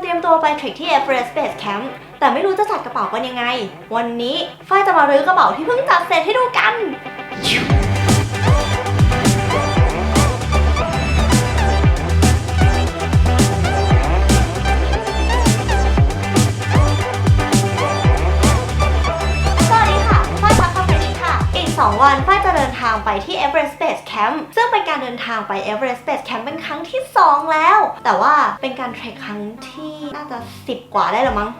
เตรียมตัวไปเทรคที่ Everest Base Camp แต่ไม่รู้จะจัดกระเป๋ากันยังไง วันนี้ฝ้ายจะมารื้อกระเป๋าที่เพิ่งจัดเสร็จให้ดูกัน 2 วันฝ้ายจะเดินทางไปที่ Everest Base Camp ซึ่งเป็นการเดินทางไป Everest Base Camp เป็นครั้งที่ 2 แล้ว แต่ว่าเป็นการเทรคครั้งที่น่าจะ 10 กว่าได้หรือมั้ง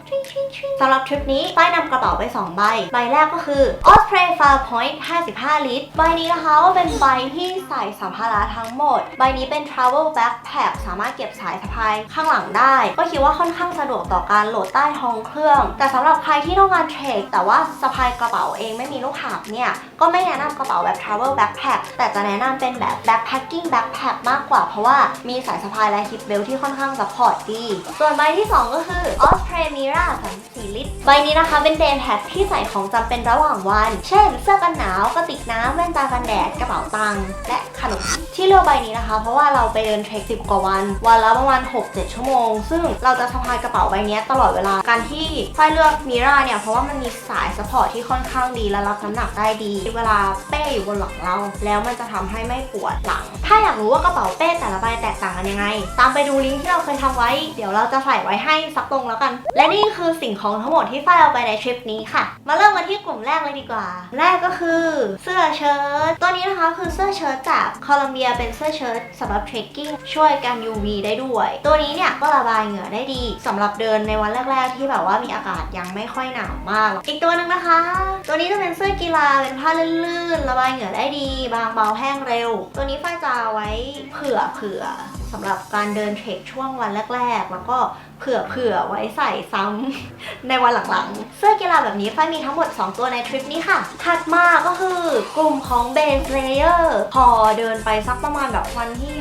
สำหรับทริปนี้ฝ้ายนำกระเป๋าไป 2 ใบ ใบแรกก็คือ Osprey Far Point 55 ลิตร ใบนี้นะคะเป็นใบที่ใส่สัมภาระทั้งหมด ใบนี้เป็น Travel Backpack สามารถเก็บสายสะพายข้างหลังได้ ก็คิดว่าค่อนข้างสะดวกต่อการโหลดใต้ท้องเครื่อง แต่สำหรับใครที่ต้องการเทรคแต่ว่าสะพายกระเป๋าเองไม่มีลูกหาบเนี่ยก็็ไม่แนะนำกระเป๋าแบบ travel backpack แต่จะแนะนำเป็นแบบ backpacking backpack มากกว่า เพราะว่ามีสายสะพายและ hip belt ที่ค่อนข้าง support ดี ส่วนใบที่ 2 ก็คือ Osprey Mira 34ลิตร ใบนี้นะคะเป็น day pack ที่ใส่ของจำเป็นระหว่างวัน เช่น เสื้อกันหนาวกระติกน้ำแว่นตากันแดดกระเป๋าตังค์และขนมที่เลือกใบนี้นะคะ เพราะว่าเราไปเดินเทรค10กว่าวัน วันละประมาณ 6-7 ชั่วโมง ซึ่งเราจะสะพายกระเป๋าใบนี้ตลอดเวลาการที่ฝ้ายเลือกมิราเนี่ยเพราะว่ามันมีสายสปอร์ตที่ค่อนข้างดีและรับน้ำหนักได้ดี เวลาเป้อยู่บนหลังเรา แล้วมันจะทำให้ไม่ปวดหลัง ถ้าอยากรู้ว่ากระเป๋าเป้แต่ละใบแตกต่างกันยังไง ตามไปดูลิงก์ที่เราเคยทำไว้ เดี๋ยวเราจะใส่ไว้ให้สักตรงแล้วกัน และนี่คือสิ่งของทั้งหมดที่ฝ้ายเอาไปในทริปนี้ค่ะ มาเริ่มกันที่กลุ่มแรกเลยดีกว่า แรกก็คือเสื้อเชิ้ตตัวนี้นะคะคือเสื้อเชิ้ตจากโคลัมเบียเป็นเสื้อเชิ้ตสำหรับเทรคกิ้งช่วยกัน UV ได้ด้วย ตัวนี้เนี่ยก็ระบายเหงื่อได้ดีสำหรับเดินในวันแรก ๆ ที่แบบว่ามีอากาศยังไม่ค่อยหนาวมาก อีกตัวหนึ่งนะคะ ตัวนี้จะเป็นเสื้อกีฬาเป็นผ้าลื่นๆ ระบายเหงื่อได้ดี บางเบาแห้งเร็ว ตัวนี้ฝ้ายจะเอาไว้เผื่อเผื่อ สำหรับการเดินเทรคช่วงวันแรก ๆ แล้วก็เผื่อเผื่อไว้ใส่ซ้ำในวันหลังๆ เสื้อกีฬาแบบนี้ฝ้ายมีทั้งหมด 2 ตัวในทริปนี้ค่ะ ถัดมาก็คือกลุ่มของ Base Layer พอเดินไปสักประมาณแบบวันที่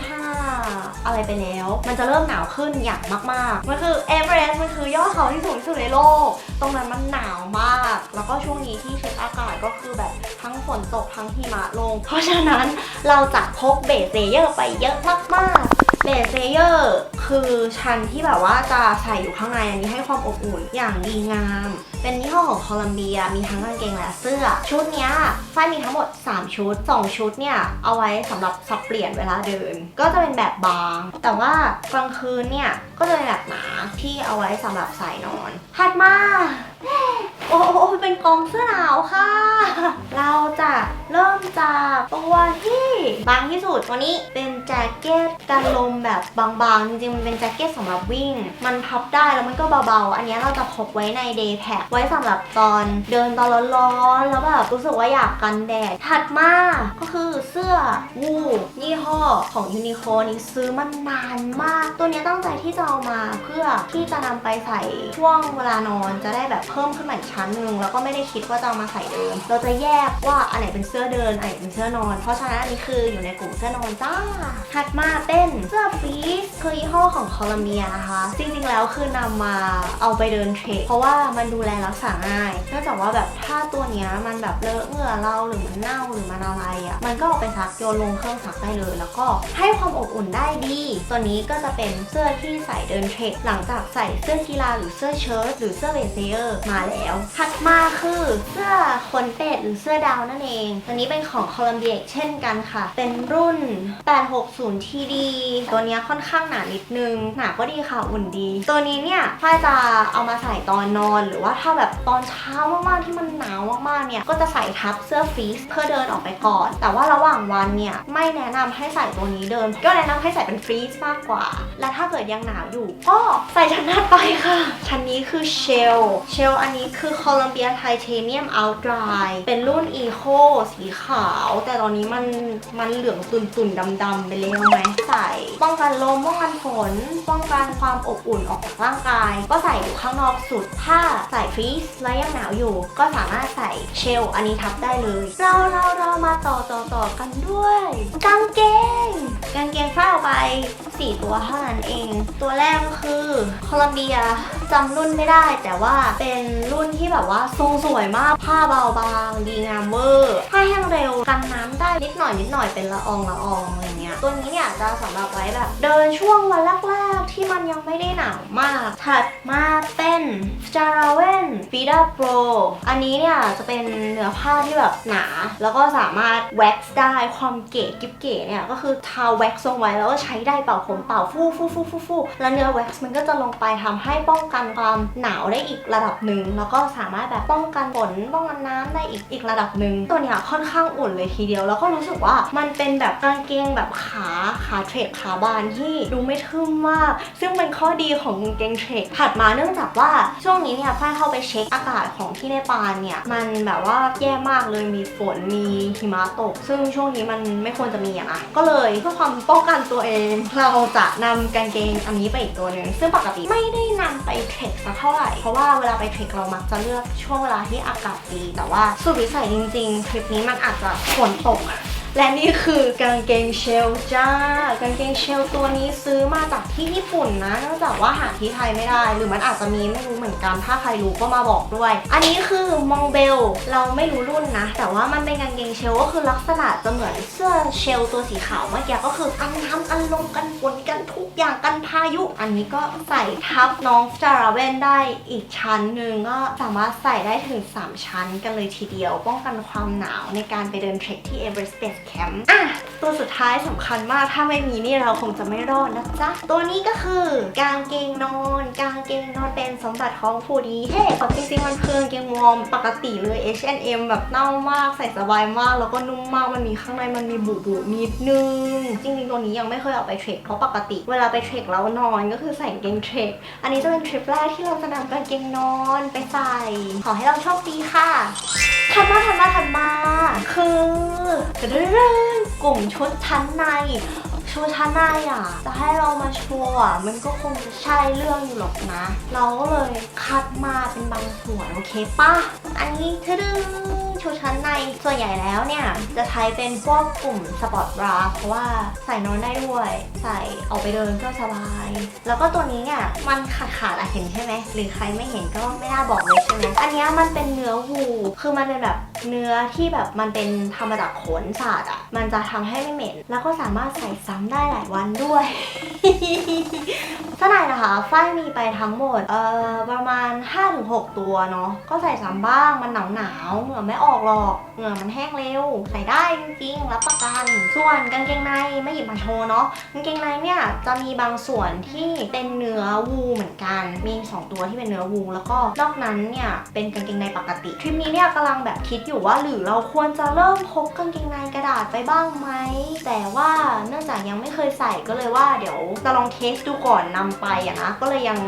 5 อะไรไปแล้ว มันจะเริ่มหนาวขึ้นอย่างมากๆ มันคือเอเวอเรสต์มันคือยอดเขาที่สูงที่สุดในโลก ตรงนั้นมันหนาวมาก แล้วก็ช่วงนี้ที่เช็คอากาศก็คือแบบทั้งฝนตกทั้งหิมะลง เพราะฉะนั้นเราจะพกเบสเลเยอร์ไปเยอะมากๆ เบสเลเยอร์คือชั้นที่แบบว่าจะใส่อยู่ข้างในอันนี้ให้ความอบอุ่นอย่างดีงาม เป็นยี่ห้อของโคลัมเบีย มีทั้งกางเกงและเสื้อ ชุดเนี้ยฝ้ายมีทั้งหมด 3 ชุด 2 ชุดเนี่ย เอาไว้สำหรับสับเปลี่ยนเวลาเดิน ก็จะเป็นแบบบาง แต่ว่ากลางคืนเนี่ย ก็จะเป็นแบบหนาที่เอาไว้สำหรับใส่นอนถัดมา โอ้โหเป็นกองเสื้อหนาวค่ะ เราจะเริ่มจากตัวที่บางที่สุดตัวนี้เป็นแจ็คเก็ตกันลมแบบบางๆ จริงๆ มันเป็นแจ็คเก็ตสำหรับวิ่ง มันพับได้แล้วมันก็เบาๆ อันนี้เราจะพกไว้ในเดย์แพ็คไว้สำหรับตอนเดินตอนร้อนๆ แล้วแบบรู้สึกว่าอยากกันแดด ถัดมาก็คือเสื้อวูยี่ห้อของยูนิโคนี้ซื้อมานานมาก ตัวนี้ตั้งใจที่จะเอามาเพื่อที่จะนำไปใส่ช่วงเวลานอนจะได้แบบเพิ่มขึ้นมาอีกชั้นหนึ่งแล้วก็ไม่ได้คิดว่าจะเอามาใส่เดินเราจะแยกว่าอันไหนเป็นเสื้อเดินไหนเป็นเสื้อนอน เพราะฉะนั้นอันนี้คืออยู่ในกลุ่มเสื้อนอนจ้าถัดมาเป็นเสื้อฟีสคือยี่ห้อของโคลัมเบียนะคะ จริงๆแล้วคือนำมาเอาไปเดินเทรดเพราะว่ามันดูแลรักษาง่ายเนื่องจากว่าแบบถ้าตัวเนี้ยมันแบบเลอะเหงื่อเราหรือมันเน่าหรือมันอะไรอะ่ะมันก็เอาไปซักโยนลงเครื่องซักได้เลย แล้วก็ให้ความอบอุ่นได้ดี ตัวนี้ก็จะเป็นเสื้อที่ใส่เดินเทรดหลังจากใส่เสื้อกีฬาหรือเสื้อเชิ้ตหรือเสื้อเบสเซอร์มาแล้วถัดมาคือเสื้อขนเป็ดหรือเสื้อดาวนั่นเองตัวนี้เป็นของโคลัมเบียเช่นกันค่ะ เป็นรุ่น 860 TD ตัวนี้ค่อนข้างหนานิดนึง หนาก็ดีค่ะ อุ่นดี ตัวนี้เนี่ยถ้าจะเอามาใส่ตอนนอน หรือว่าถ้าแบบตอนเช้ามากๆที่มันหนาวมากๆเนี่ย ก็จะใส่ทับเสื้อฟรีซเพื่อเดินออกไปก่อน แต่ว่าระหว่างวันเนี่ยไม่แนะนำให้ใส่ตัวนี้เดิน ก็แนะนำให้ใส่เป็นฟรีซมากกว่า และถ้าเกิดยังหนาวอยู่ ก็ใส่ชั้นถัดไปค่ะ ชั้นนี้คือเชล เชลอันนี้คือ Columbia Titanium Out Dry เป็นรุ่น Eco สีขาว แต่ตอนนี้มันมันเหลืองตุ่นๆดำๆไปแล้วไหมใส่ ป้องกันลมป้องกันฝนป้องกันความอบอุ่นออกจากร่างกาย ก็ใส่อยู่ข้างนอกสุด ถ้าใส่ฟรีซและยังหนาวอยู่ ก็สามารถใส่เชลอันนี้ทับได้เลย เราเราเรามาต่อต่อต่อกันด้วยกางเกงกางเกงฝ้ายเอาไป 4 ตัวเท่านั้นเอง ตัวแรกก็คือโคลัมเบียจำรุ่นไม่ได้ แต่ว่าเป็นรุ่นที่แบบว่าทรงสวยมากผ้าเบาบางดีงามเวอร์ ผ้าแได้นิดหน่อยนิดหน่อยเป็นละอองละอองอะไรเงี้ยตัวนี้เนี่ยจะสำหรับไว้แบบ เดินช่วงวันแรกๆที่มันยังไม่ได้หนาวมาก ถัดมาเป็น j a r a v e n f i d a Pro อันนี้เนี่ยจะเป็นเนื้อผ้าที่แบบหนา แล้วก็สามารถแว็กซ์ได้ความเก๋กิ๊บเก๋เนี่ยก็คือทาแว็กซ์ลงไว้แล้วก็ใช้ได้เป่าผมเป่าฟู่ฟู่ฟู่ฟู่ฟู่แล้วเนื้อแว็กซ์มันก็จะลงไปทำให้ป้องกันความหนาวได้อีกระดับหนึ่งแล้วก็สามารถแบบป้องกันฝนป้องกันน้ำได้อีกอีกระดับหนึ่งตัวเนี้ยค่อนข้างอุ่นเลยทีเดียวแล้วก็รู้สึกว่ามันเป็นแบบกางเกงแบบขาขาเทรคขาบานที่ดูไม่ทึมมาก ซึ่งเป็นข้อดีของกางเกงเทรคถัดมาเนื่องจากว่าช่วงนี้เนี่ยฝ้ายเข้าไปเช็คอากาศของที่เนปาลเนี่ยมันแบบว่าแย่มากเลยมีฝนมีหิมะตก ซึ่งช่วงนี้มันไม่ควรจะมีอะนะก็เลยเพื่อความป้องกันตัวเอง เราจะนำกางเกงอันนี้ไปอีกตัวหนึ่งซึ่งปกติไม่ได้นำไปเทรคสักเท่าไหร่เพราะว่าเวลาไปเทรคเรามักจะเลือกช่วงเวลาที่อากาศดี แต่ว่าสุดวิสัยจริงๆทริปนี้มันอาจจะฝนตกและนี่คือกางเกงเชลจ้ากางเกงเชลตัวนี้ซื้อมาจากที่ญี่ปุ่นนะเนื่องจากว่าหาที่ไทยไม่ได้ หรือมันอาจจะมีไม่รู้เหมือนกันถ้าใครรู้ก็มาบอกด้วย อันนี้คือมองเบลเราไม่รู้รุ่นนะ แต่ว่ามันเป็นกางเกงเชลก็คือลักษณะจะเหมือนเสื้อเชลตัวสีขาวเมื่อกี้ก็คือกันน้ำกันลมกันฝนกันทุก อย่างกันพายุอันนี้ก็ใส่ทับน้องจาราเวนได้อีกชั้นหนึ่งก็สามารถใส่ได้ถึง 3 ชั้นกันเลยทีเดียว ป้องกันความหนาวในการไปเดินเทรคที่ Everest Base Camp อะตัวสุดท้ายสำคัญมากถ้าไม่มีนี่เราคงจะไม่รอดนะจ๊ะ ตัวนี้ก็คือกางเกงนอน กางเกงนอนเป็นสมบัติของผู้ดีเท่จริงๆมันคือกางเกงวอร์มปกติเลย H&M แบบเน่ามากใส่สบายมาก แล้วก็นุ่มมากมันมีข้างในมันมีบุบุนิดนึง จริงๆตัวนี้ยังไม่เคยเอาไปเทรคเพราะปกติเวลาาไปเทรคแล้วนอนก็คือใส่กางเกงเทรคอันนี้จะเป็นทริปแรกที่เราจะนำกางเกงนอนไปใส่ ขอให้เราโชคดีค่ะถัดมาถัดมาถัดมาคือเรื่องกลุ่มชุดชั้นในชุดชั้นในอะจะให้เรามาโชว์อะมันก็คงจะใช่เรื่องอยู่หรอกนะ เราก็เลยคัดมาเป็นบางส่วนโอเคปะอันนี้คือ ชุดชั้นในส่วนใหญ่แล้วเนี่ย จะใช้เป็นพวกกลุ่มสปอร์ตบราเพราะว่าใส่นอนได้ด้วย ใส่ออกไปเดินก็สบาย แล้วก็ตัวนี้เนี่ยมันขาดขาดอะเห็นใช่ไหมหรือใครไม่เห็นก็ไม่น่าบอกเลยใช่ไหมอันนี้มันเป็นเนื้อวูคือมันเป็นแบบเนื้อที่แบบมันเป็นทำมาจากขนสัตว์อะมันจะทำให้ไม่เหม็น แล้วก็สามารถใส่ซ้ำได้หลายวันด้วยเท่าไหร่นะคะฝ้ายมีไปทั้งหมดเอ่อประมาณ5-6ตัวเนาะก็ใส่ซ้ำบ้างมันหนาวหนาวเหงื่อไม่ออกหรอกเหงื่อมันแห้งเร็ว ใส่ได้จริงๆ รับประกัน ส่วนกางเกงในไม่หยิบมาโชว์เนาะ กางเกงในเนี่ยจะมีบางส่วนที่เป็นเนื้อวูเหมือนกัน มี 2 ตัวที่เป็นเนื้อวูแล้วก็นอกนั้นเนี่ยเป็นกางเกงในปกติทริปนี้เนี่ยกำลังแบบคิดอยู่ว่าหรือเราควรจะเริ่มพกกางเกงในกระดาษไปบ้างไหม แต่ว่าเนื่องจากยังไม่เคยใส่ก็เลยว่าเดี๋ยวจะลองเทสดูก่อนนำไปอะนะ ก็เลยยัง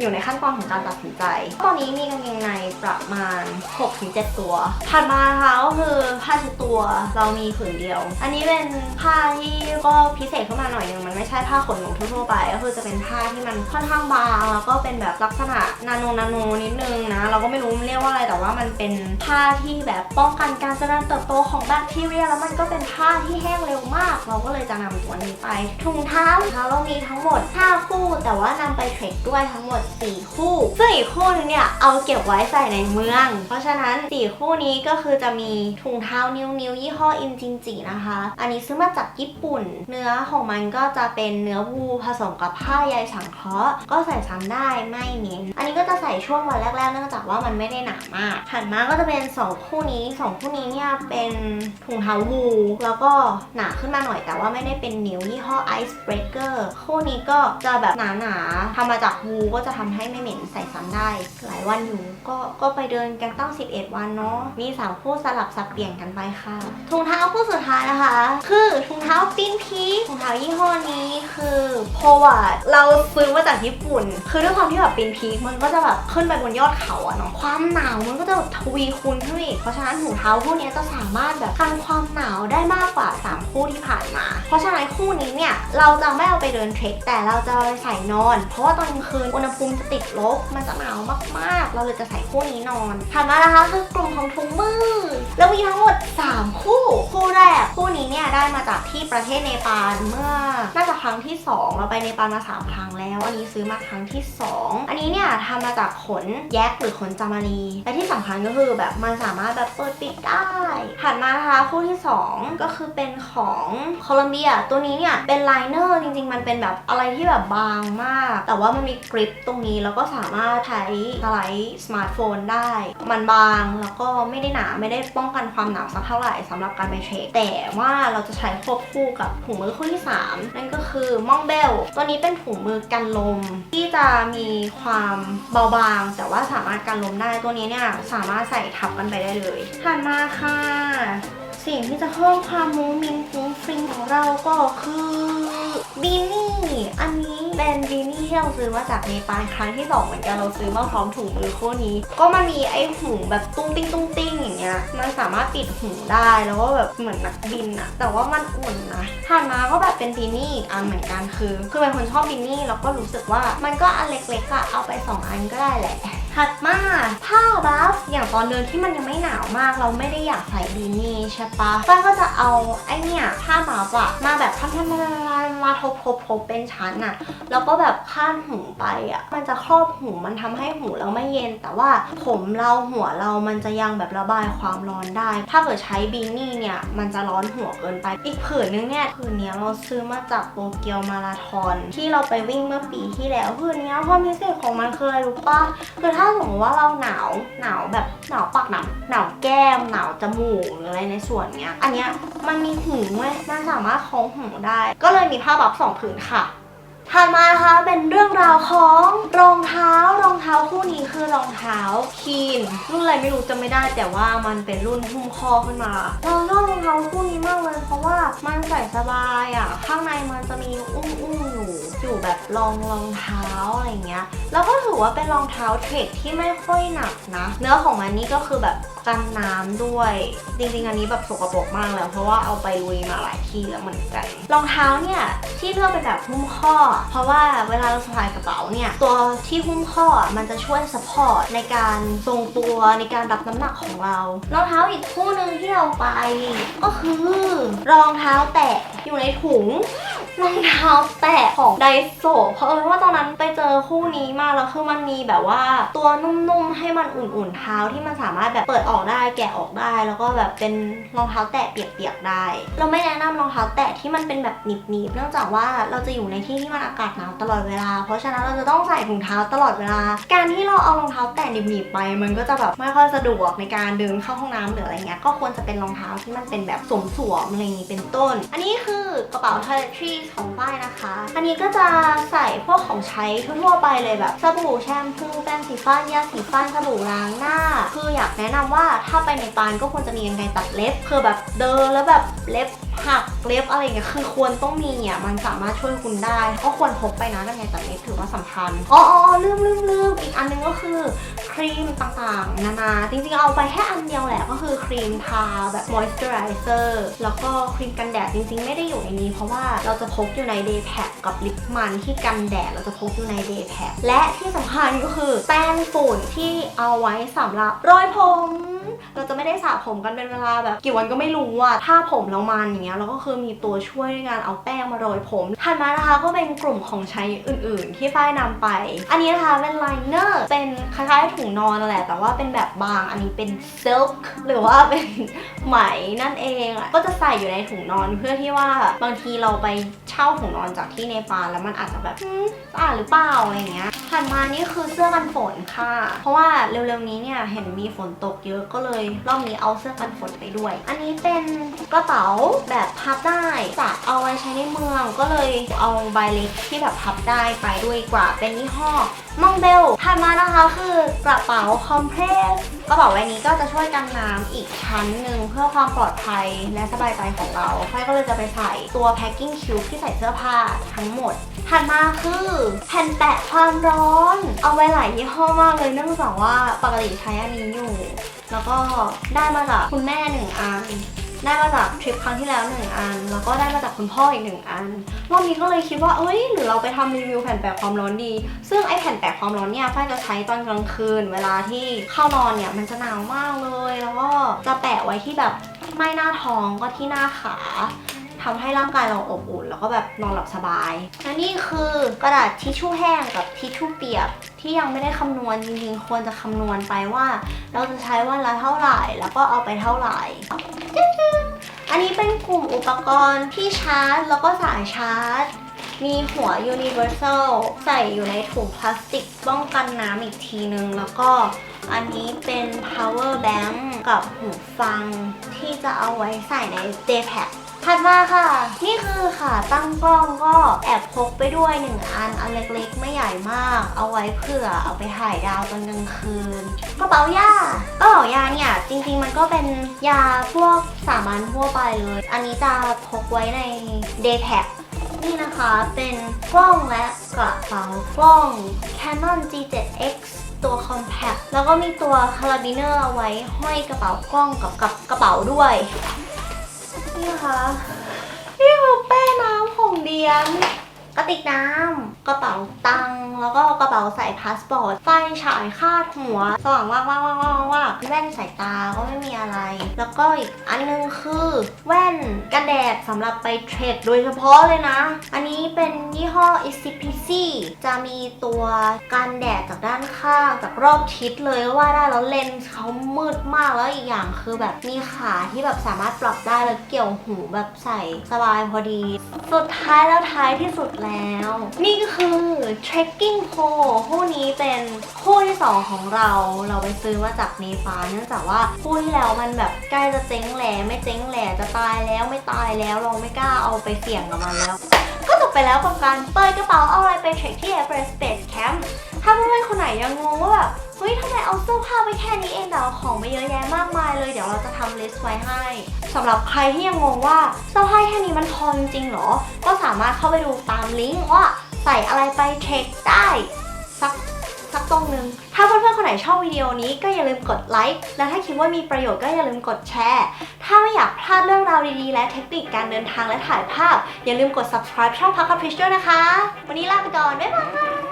อยู่ในขั้นตอนของการตัดสินใจ ตอนนี้มีกางเกงในประมาณ 6-7 ตัว ถัดมานะคะก็คือผ้าเช็ดตัวเรามีผืนเดียว อันนี้เป็นผ้าที่ก็พิเศษขึ้นมาหน่อยนึงมันไม่ใช่ผ้าขนหนูทั่วไป ก็คือจะเป็นผ้าที่มันค่อนข้างบางแล้วก็เป็นแบบลักษณะนาโนนาโนนิดนึงนะ เราก็ไม่รู้เรียกว่าอะไรแต่ว่ามันเป็นผ้าที่แบบป้องกันการเจริญเติบโตของแบคทีเรีย แล้วมันก็เป็นผ้าที่แห้งเร็วมาก เราก็เลยจะนำตัวนี้ไปถุงเท้าเรามีทั้งหมด5คู่แต่ว่านำไปเทรดด้วยทั้งหมด4 คู่ ซึ่งอีกคู่นึงเนี่ยเอาเก็บไว้ใส่ในเมือง เพราะฉะนั้น 4 คู่นี้ก็คือจะมีถุงเท้านิ้วนิ้วยี่ห้ออินจินจินะคะ อันนี้ซื้อมาจากญี่ปุ่น เนื้อของมันก็จะเป็นเนื้อวูผสมกับผ้าใยสังเคราะห์ ก็ใส่ซ้ำได้ไม่เหม็นอันนี้ก็จะใส่ช่วงวันแรกๆ เนื่องจากว่ามันไม่ได้หนามากถัดมาก็จะเป็น 2 คู่นี้ 2 คู่นี้เนี่ยเป็นถุงเท้าวูแล้วก็หนาขึ้นมาหน่อยแต่ว่าไม่ได้เป็นนิ้วยี่ห้อ Ice Breaker คู่นี้ก็จะแบบหนาๆทำมาจากวูก็จะทำให้ไม่เหม็นใส่ซ้ำได้ หลายวันอยู่ก็ก็ไปเดินกันตั้ง 11 วันเนาะมี3คู่สลับสับเปลี่ยนกันไปค่ะถุงเท้าคู่สุดท้ายนะคะ คือถุงเท้าปิ้นพีถุงเท้ายี่ห้อนี้คือโพวาเราซื้อมาจากญี่ปุ่น คือด้วยความที่แบบปิ้นพีมันก็จะแบบขึ้นไปบนยอดเขาอะเนาะความหนาวมันก็จะทวีคูณขึ้นไปอีกเพราะฉะนั้นถุงเท้าคู่นี้จะสามารถแบบกันความหนาวได้มากกว่า 3 คู่ที่ผ่านมา เพราะฉะนั้นคู่นี้เนี่ยเราจะไม่เอาไปเดินเทรคแต่เราจะใส่นอน เพราะว่าตอนกลางคืนอุณหภูภูมิจะติดลบ มันจะหนาวมากๆ เราเลยจะใส่คู่นี้นอนถัดมานะคะคือกลุ่มของถุงมือ แล้วมีทั้งหมด 3 คู่ คู่แรก คู่นี้เนี่ยได้มาจากที่ประเทศเนปาลเมื่อน่าจะครั้งที่ 2 เราไปเนปาลมา 3 ครั้งแล้ว อันนี้ซื้อมาครั้งที่ 2 อันนี้เนี่ยทำมาจากขนแยกหรือขนจามารีและที่สำคัญก็คือแบบมันสามารถแบบเปิดปิดได้ถัดมานะคะคู่ที่ 2 ก็คือเป็นของโคลัมเบียตัวนี้เนี่ยเป็นไลเนอร์จริง ๆ มันเป็นแบบอะไรที่แบบบางมาก แต่ว่ามันมีกริปตรงนี้แล้วก็สามารถใช้สไลด์สมาร์ทโฟนได้ มันบางแล้วก็ไม่ได้หนาไม่ได้ป้องกันความหนาวสักเท่าไหร่สำหรับการไปเทรคแต่ว่าเราจะใช้ควบคู่กับถุงมือคู่ที่ 3 นั่นก็คือมองเบล ตัวนี้เป็นถุงมือกันลม ที่จะมีความเบาบาง แต่ว่าสามารถกันลมได้ตัวนี้เนี่ยสามารถใส่ทับกันไปได้เลยถัดมาค่ะ สิ่งที่จะเพิ่มความมุ้งมิ้งฟุ้งฟิ้งของเราก็คือ บีนี่อันนี้เป็นบีนี่ที่เราซื้อมาจากเนปาลครั้งที่สองเหมือนกันเราซื้อมาพร้อมถุงมือคู่นี้ ก็มันมีไอ้หูแบบตุ้งติ้งตุ้งติ้งอย่างเงี้ยมันสามารถปิดหูได้แล้วก็แบบเหมือนนักบินอะแต่ว่ามันอุ่นนะถัดมาก็แบบเป็นบีนี่อีกอันเหมือนกันคือ คือเป็นคนชอบบีนี่แล้วก็รู้สึกว่ามันก็อันเล็กๆอะเอาไปสองอันก็ได้แหละ ถัดมาผ้าบัฟอย่างตอนเดินที่มันยังไม่หนาวมากเราไม่ได้อยากใส่บีนี่ใช่ปะฝ้ายก็จะเอาไอเนี่ยผ้าบัฟอะมาแบบพันๆๆๆมาทบทบทบเป็นชั้นอะแล้วก็แบบคาดหูไปอะมันจะครอบหูมันทำให้หูเราไม่เย็น แต่ว่าผมเราหัวเรามันจะยังแบบระบายความร้อนได้ ถ้าเกิดใช้บีนี่เนี่ยมันจะร้อนหัวเกินไป อีกผืนนึงเนี่ยผืนเนี้ยเราซื้อมาจากโตเกียวมาราธอนที่เราไปวิ่งเมื่อปีที่แล้วผืนเนี้ยความพิเศษของมันคืออะไรรู้ปะคือถ้าาสมมติว่าเราหนาวหนาวแบบหนาวปากหนาวหนาวแก้มหนาวจมูกหรืออะไรในส่วนเนี้ย อันเนี้ยมันมีหูเว้ยมันสามารถคล้องหูได้ ก็เลยมีผ้าบัฟสองผืนค่ะถัดมานะคะเป็นเรื่องราวของรองเท้ารองเท้าคู่นี้คือรองเท้าคีนรุ่นอะไรไม่รู้จะไม่ได้แต่ว่ามันเป็นรุ่นหุ้มข้อขึ้นมาเราชอบรองเท้าคู่นี้มากเลยเพราะว่ามันใส่สบายอะข้างในมันจะมีอุ้มอุ้มๆ อยู่แบบรองรองเท้าอะไรเงี้ย แล้วก็ถือว่าเป็นรองเท้าเทรคที่ไม่ค่อยหนักนะ เนื้อของมันนี่ก็คือแบบกันน้ำด้วย จริงๆ อันนี้แบบสกปรกมากแล้ว เพราะว่าเอาไปลุยมาหลายที่แล้วเหมือนกัน รองเท้าเนี่ยที่เลือกเป็นแบบหุ้มข้อ เพราะว่าเวลาเราสะพายกระเป๋าเนี่ย ตัวที่หุ้มข้อมันจะช่วยสปอร์ตในการทรงตัวในการรับน้ำหนักของเรา รองเท้าอีกคู่หนึ่งที่เราไป ก็คือรองเท้าแตะอยู่ในถุง รองเท้าแตะของไดโซเพราะเออว่าตอนนั้นไปเจอคู่นี้มาแล้วคือมันมีแบบว่าตัวนุ่มๆให้มันอุ่นๆเท้าที่มันสามารถแบบเปิดออกได้แกะออกได้ แล้วก็แบบเป็นรองเท้าแตะเปียกๆได้ เราไม่แนะนำรองเท้าแตะที่มันเป็นแบบหนีบๆเนื่องจากว่าเราจะอยู่ในที่ที่มันอากาศหนาวตลอดเวลา เพราะฉะนั้นเราจะต้องใส่ถุงเท้าตลอดเวลา การที่เราเอารองเท้าแตะหนีบๆไป มันก็จะแบบไม่ค่อยสะดวกในการเดินเข้าห้องน้ำหรืออะไรเงี้ยก็ควรจะเป็นรองเท้าที่มันเป็นแบบสวมๆอะไรอย่างงี้เป็นต้น อันนี้คือกระเป๋า toiletries ของฝ้ายนะคะ อันนี้ก็จะใส่พวกของใช้ทั่วไปเลยแบบสบู่แชมพูแป้งสีฟันยาสีฟันสบู่ล้างหน้า คืออยากแนะนำว่าถ้าไปในปานก็ควรจะมีกรรไกรตัดเล็บคือแบบเดินแล้วแบบเล็บหักเล็บอะไรอย่างเงี้ยคือควรต้องมีอะมันสามารถช่วยคุณได้ ก็ควรพกไปนะกรรไกรตัดเล็บถือว่าสำคัญอ๋ออ๋อลืมลืมลืมอีกอันนึงก็คือครีมต่างๆ นานา จริงๆ เอาไปแค่อันเดียวแหละก็คือครีมทาแบบ moisturizer แล้วก็ครีมกันแดดจริงๆ ไม่ได้อยู่ในนี้ เพราะว่าเราจะพกอยู่ใน day pack กับลิปมันที่กันแดดเราจะพกอยู่ใน day pack และที่สำคัญก็คือแป้งฝุ่นที่เอาไว้สำหรับรอยผม เราจะไม่ได้สระผมกันเป็นเวลาแบบกี่วันก็ไม่รู้อะถ้าผมเรามันอย่างเงี้ยเราก็คือมีตัวช่วยในการเอาแป้งมาโรยผมถัดมานะคะก็เป็นกลุ่มของใช้อื่นๆ ที่ฝ้ายนำไป อันนี้นะคะเป็นไลเนอร์เป็นคล้ายๆถุงนอนนั่นแหละแต่ว่าเป็นแบบบางอันนี้เป็นซิลค์หรือว่าเป็นไหมนั่นเองก็จะใส่อยู่ในถุงนอนเพื่อที่ว่าบางทีเราไปเช่าถุงนอนจากที่เนปาลแล้วมันอาจจะแบบสะอาดหรือเปล่าอะไรเงี้ยถัดมานี่คือเสื้อกันฝนค่ะ เพราะว่าเร็วๆนี้เนี่ยเห็นมีฝนตกเยอะก็เลยรอบนี้เอาเสื้อกันฝนไปด้วย อันนี้เป็นกระเป๋าแบบพับได้จะเอาไว้ใช้ในเมืองก็เลยเอาใบเล็กที่แบบพับได้ไปด้วยกว่าเป็นยี่ห้อมองเบลถัดมานะคะคือกระเป๋าคอมเพรสกระเป๋าใบนี้ก็จะช่วยกันน้ำอีกชั้นหนึ่งเพื่อความปลอดภัยและสบายใจของเราไฟก็เลยจะไปใส่ตัว packing cube ที่ใส่เสื้อผ้าทั้งหมดถัดมาคือแผ่นแปะความร้อน เอาไว้หลายยี่ห้อมากเลยเนื่องจากว่าปกติใช้อันนี้อยู่ แล้วก็ได้มาจากคุณแม่หนึ่งอัน ได้มาจากทริปครั้งที่แล้วหนึ่งอัน แล้วก็ได้มาจากคุณพ่ออีกหนึ่งอัน รอบนี้ก็เลยคิดว่า เอ้ย หรือเราไปทำรีวิวแผ่นแปะความร้อนดี ซึ่งไอแผ่นแปะความร้อนเนี่ยฝ้ายจะใช้ตอนกลางคืน เวลาที่เข้านอนเนี่ยมันจะหนาวมากเลย แล้วก็จะแปะไว้ที่แบบไม่หน้าท้องก็ที่หน้าขาทำให้ร่างกายเราอบอุ่น แล้วก็แบบนอนหลับสบายและนี่คือกระดาษทิชชู่แห้งกับทิชชู่เปียกที่ยังไม่ได้คำนวณจริงๆ ควรจะคำนวณไปว่า เราจะใช้วันละเท่าไหร่ แล้วก็เอาไปเท่าไหร่ อันนี้เป็นกลุ่มอุปกรณ์ที่ชาร์จ แล้วก็สายชาร์จ มีหัว universal ใส่อยู่ในถุงพลาสติกป้องกันน้ำอีกทีนึง แล้วก็อันนี้เป็น power bank กับหูฟังที่จะเอาไว้ใส่ใน J-Pack ถัดมาค่ะ นี่คือค่ะตั้งกล้องก็แอบพกไปด้วยหนึ่งอันอันเล็กๆ ไม่ใหญ่มาก เอาไว้เผื่อเอาไปถ่ายดาวตอนกลางคืนกระเป๋ายากระเป๋ายาเนี่ยจริงๆมันก็เป็นยาพวกสามัญทั่วไปเลย อันนี้จะพกไว้ใน Daypack นี่นะคะเป็นกล้องและกระเป๋ากล้อง Canon G7X ตัว compact แล้วก็มีตัว carabiner เอาไว้ห้อยกระเป๋ากล้องกับกับกระเป๋าด้วย นี่คะนี่คือเป้น้ำของเดียน กระติกน้ำ กระเป๋าตังค์แล้วก็กระเป๋าใส่พาสปอร์ต ไฟฉายคาดหัว สว่างมากมากมากมากมากแว่นสายตาก็ไม่มีอะไร แล้วก็อีกอันนึงคือแว่นกันแดดสำหรับไปเทรดโดยเฉพาะเลยนะ อันนี้เป็นยี่ห้อ e c p c จะมีตัวกันแดดจากด้านข้างจากรอบทิศเลยว่าได้แล้วเลนส์เขามืดมากแล้วอีกอย่างคือแบบมีขาที่แบบสามารถปรับได้แล้วเกี่ยวหูแบบใส่สบายพอดี สุดท้ายแล้วท้ายที่สุดแล้ว นี่ก็คือ trekking pole คู่นี้เป็นคู่ที่ 2 ของเรา เราไปซื้อมาจากเนปาลเนื่องจากว่าคู่ที่แล้วมันแบบใกล้จะเจ๊งแหล่ไม่เจ๊งแหล่จะตายแล้วไม่ตายแล้วเราไม่กล้าเอาไปเสี่ยงกับมันแล้ว ก็จบไปแล้วกับการเปิดกระเป๋าเอาอะไรไปเทรคที่ Everest Base Camp ถ้าเพื่อนๆคนไหนยังงงว่าแบบ เฮ้ยทำไมเอาเสื้อผ้าไปแค่นี้เองแต่เอาของไปเยอะแยะมากมายเลยเดี๋ยวเราจะทำลิสต์ไว้ให้สำหรับใครที่ยังงงว่าเสื้อผ้าแค่นี้มันพอจริงหรอ ก็สามารถเข้าไปดูตามลิงก์ว่าใส่อะไรไปเทรคได้สักสักตรงนึง ถ้าเพื่อนๆคนไหนชอบวิดีโอนี้ก็อย่าลืมกดไลค์และถ้าคิดว่ามีประโยชน์ก็อย่าลืมกดแชร์ ถ้าไม่อยากพลาดเรื่องราวดีๆ และเทคนิคการเดินทางและถ่ายภาพ อย่าลืมกด subscribe ช่องพักกับพิชด้วยนะคะ วันนี้ลาไปก่อน บ๊ายบาย